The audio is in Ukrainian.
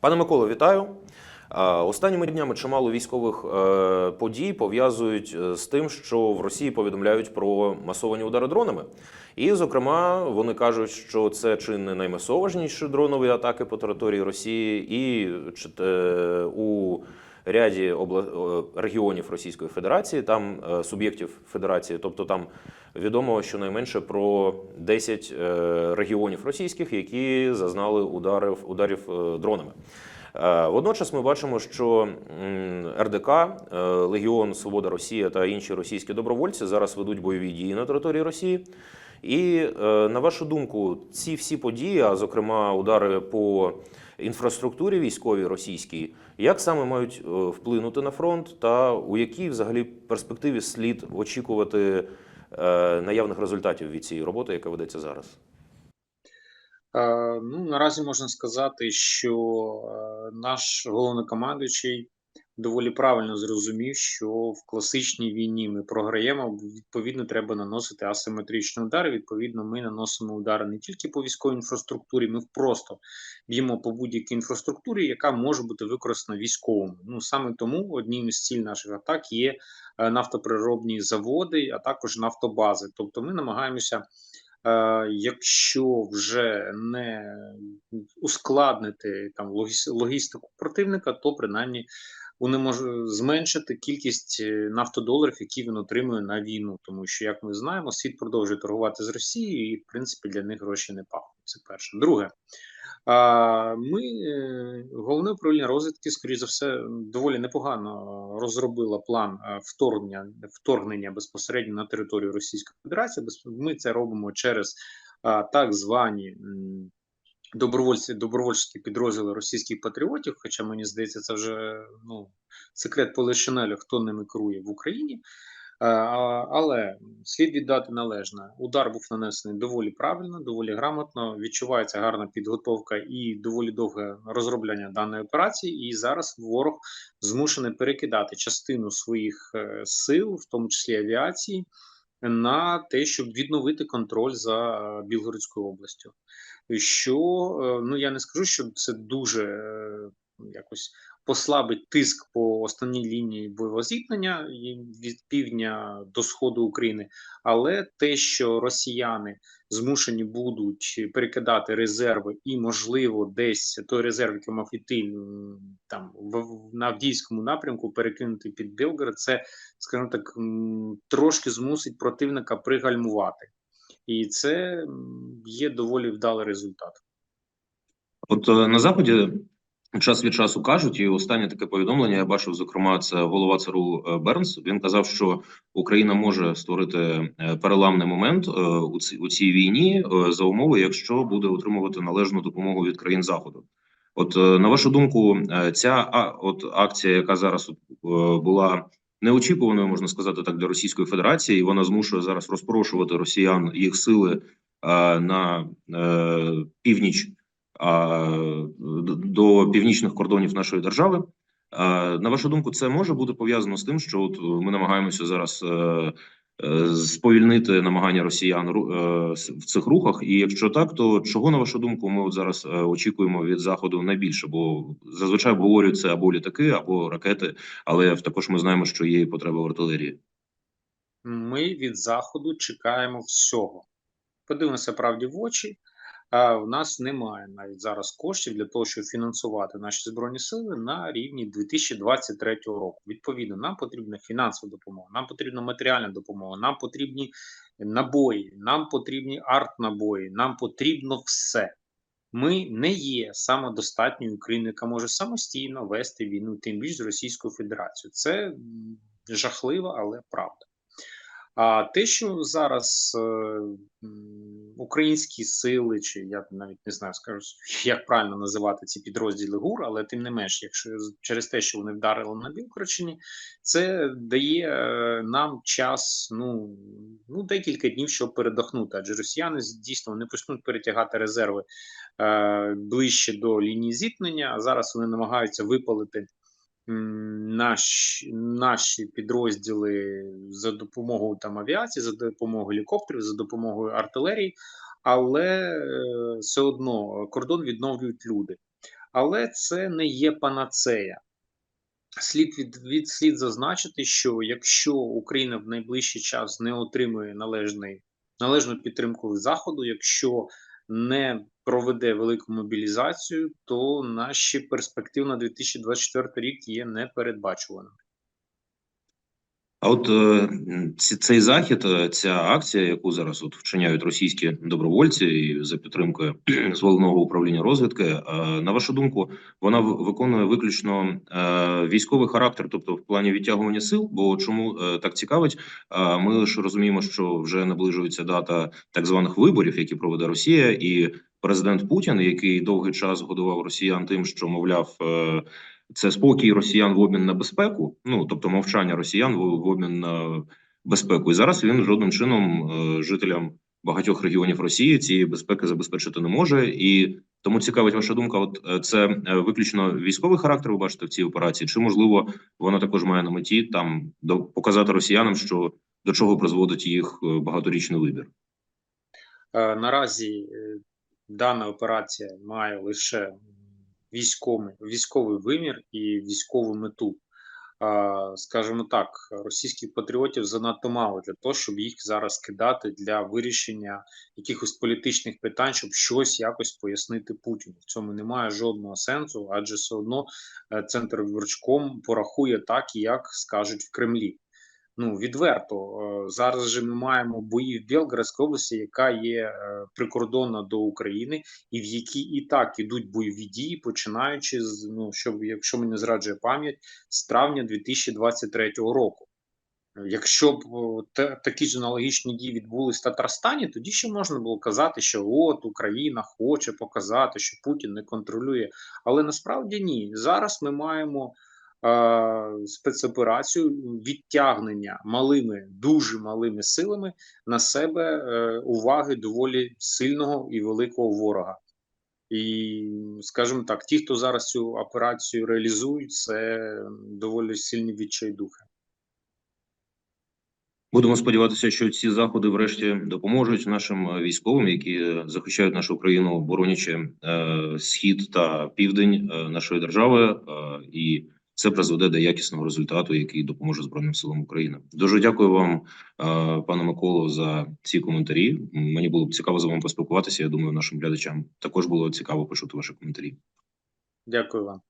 Пане Миколо, вітаю. Е, Останніми днями чимало військових е, подій пов'язують е, з тим, що в Росії повідомляють про масовані удари дронами. І, зокрема, вони кажуть, що це чи не наймасоважніші дронові атаки по території Росії, і чи у ряді обла... е, регіонів Російської Федерації, там е, суб'єктів Федерації, тобто там відомо щонайменше про 10 е, регіонів російських, які зазнали ударів, ударів дронами. Водночас ми бачимо, що РДК, Легіон Свобода Росія та інші російські добровольці зараз ведуть бойові дії на території Росії. І е, на вашу думку, ці всі події, а зокрема удари по інфраструктурі військовій російській, як саме мають е, вплинути на фронт, та у якій взагалі перспективі слід очікувати е, наявних результатів від цієї роботи, яка ведеться зараз? Ну, наразі можна сказати, що наш головнокомандуючий доволі правильно зрозумів, що в класичній війні ми програємо. Відповідно, треба наносити асиметричні удари. Відповідно, ми наносимо удари не тільки по військовій інфраструктурі, ми просто б'ємо по будь-якій інфраструктурі, яка може бути використана військовими. Ну саме тому одним із ціль наших атак є е, нафтопереробні заводи, а також нафтобази. Тобто, ми намагаємося. Е, Якщо вже не ускладнити там логіс- логістику противника, то принаймні можуть зменшити кількість е, нафтодоларів, які він отримує на війну, тому що, як ми знаємо, світ продовжує торгувати з Росією, і в принципі для них гроші не пахнуть. Це перше. Друге, ми е, головне управління розвідки, скоріш за все, доволі непогано розробило план е, вторгнення вторгнення безпосередньо на територію Російської Федерації. Ми це робимо через так звані добровольці, добровольчі підрозділи російських патріотів. Хоча мені здається, це вже ну секрет Полишинеля, хто ними керує в Україні. Але слід віддати належне. Удар був нанесений доволі правильно, доволі грамотно. Відчувається гарна підготовка і доволі довге розробляння даної операції. І зараз ворог змушений перекидати частину своїх е, сил, в тому числі авіації, на те, щоб відновити контроль за е, Білгородською областю. Що е, ну я не скажу, що це дуже е, якось послабить тиск по основній лінії бойового зіткнення від півдня до сходу України, але те, що росіяни змушені будуть перекидати резерви, і можливо, десь той резерв, який мав іти там в, Авдіївському напрямку, перекинути під Білгород, це скажімо так, трошки змусить противника пригальмувати, і це є доволі вдалий результат. От е, на заході час від часу кажуть, і останнє таке повідомлення я бачив. Зокрема, це голова ЦРУ е, Бернс. Він казав, що Україна може створити е, переламний момент е, у цій війні за умови, якщо буде отримувати належну допомогу від країн заходу. От на вашу думку, ця от акція, яка зараз була неочікуваною, можна сказати так, для Російської Федерації, і вона змушує зараз розпорошувати росіян їх сили на північ до північних кордонів нашої держави. На вашу думку, це може бути пов'язано з тим, що от е, ми намагаємося зараз е, е, сповільнити намагання росіян в цих рухах. І якщо так, то чого на вашу думку ми от зараз очікуємо від заходу найбільше? Бо зазвичай обговорюють або літаки, або ракети, але також ми знаємо, що є потреба в артилерії. Ми від заходу чекаємо всього. Подивимося правді в очі. В нас немає навіть зараз коштів для того, щоб фінансувати наші збройні сили на рівні 2023 року. Відповідно, нам потрібна фінансова допомога, нам потрібна матеріальна допомога, нам потрібні набої, нам потрібні арт-набої, нам потрібно все. Ми не є самодостатньою країною, яка може самостійно вести війну, тим більш з Російською Федерацією. Це м, жахливо, але правда. А те, що зараз е, українські сили, чи я навіть не знаю, скажу, як правильно називати ці підрозділи ГУР, але тим не менш, якщо через те, що вони вдарили на Білкорчині, це дає е, нам час, ну, ну декілька днів, щоб передохнути. Адже росіяни дійсно не почнуть перетягати резерви е, ближче до лінії зіткнення. А зараз вони намагаються випалити м, наш, наші підрозділи за допомогою там авіації, за допомогою гелікоптерів, за допомогою артилерії, але е, все одно кордон відновлюють люди. але це не є панацея. Слід від, від слід зазначити, що якщо Україна в найближчий час не отримує належний, належну підтримку заходу, якщо не проведе велику мобілізацію, то наші перспективи на 2024 рік є непередбачуваними. А от е, цей захід, е, ця акція, яку зараз от вчиняють російські добровольці і за підтримкою з головного управління розвідки, е, на вашу думку, вона виконує виключно військовий характер, тобто в плані відтягування сил. Бо чому так цікавить? Ми ж розуміємо, що вже наближується дата так званих виборів, які проведе Росія, і президент Путін, який довгий час годував росіян тим, що мовляв. е, це спокій росіян в обмін на безпеку, ну тобто мовчання росіян в, обмін на безпеку. І зараз він жодним чином е, жителям багатьох регіонів Росії цієї безпеки забезпечити не може. І тому цікавить ваша думка. От е, це виключно військовий характер. Ви бачите в цій операції, чи можливо вона також має на меті там до показати росіянам, що до чого призводить їх багаторічний вибір. Наразі дана операція має лише військовий, військовий вимір і військову мету. Скажімо так, російських патріотів занадто мало для того, щоб їх зараз кидати для вирішення якихось політичних питань, щоб щось якось пояснити Путіну. В цьому немає жодного сенсу, адже все одно е, центр виборчком порахує так, як скажуть в Кремлі. Ну відверто е, зараз же ми маємо бої в Білградській області, яка є е, прикордонна до України, і в якій і так ідуть бойові дії, починаючи з ну, що якщо мене зраджує пам'ять, з травня 2023 року. Якщо б такі ж аналогічні дії відбулись в Татарстані, тоді ще можна було казати, що от Україна хоче показати, що Путін не контролює. Але насправді ні. Зараз ми маємо спецоперацію відтягнення малими, дуже малими силами на себе е, уваги доволі сильного і великого ворога. І, скажімо так, ті, хто зараз цю операцію реалізують, це доволі сильні відчайдухи. Будемо сподіватися, що ці заходи, врешті, допоможуть нашим е, військовим, які е, захищають нашу країну, боронячи е, схід та південь е, нашої держави, е, і це призведе до якісного результату, який допоможе збройним силам України. Дуже дякую вам, е, пане Миколо, за ці коментарі. Мені було б цікаво з вами поспілкуватися. Я думаю, нашим глядачам також було цікаво почути ваші коментарі. Дякую вам.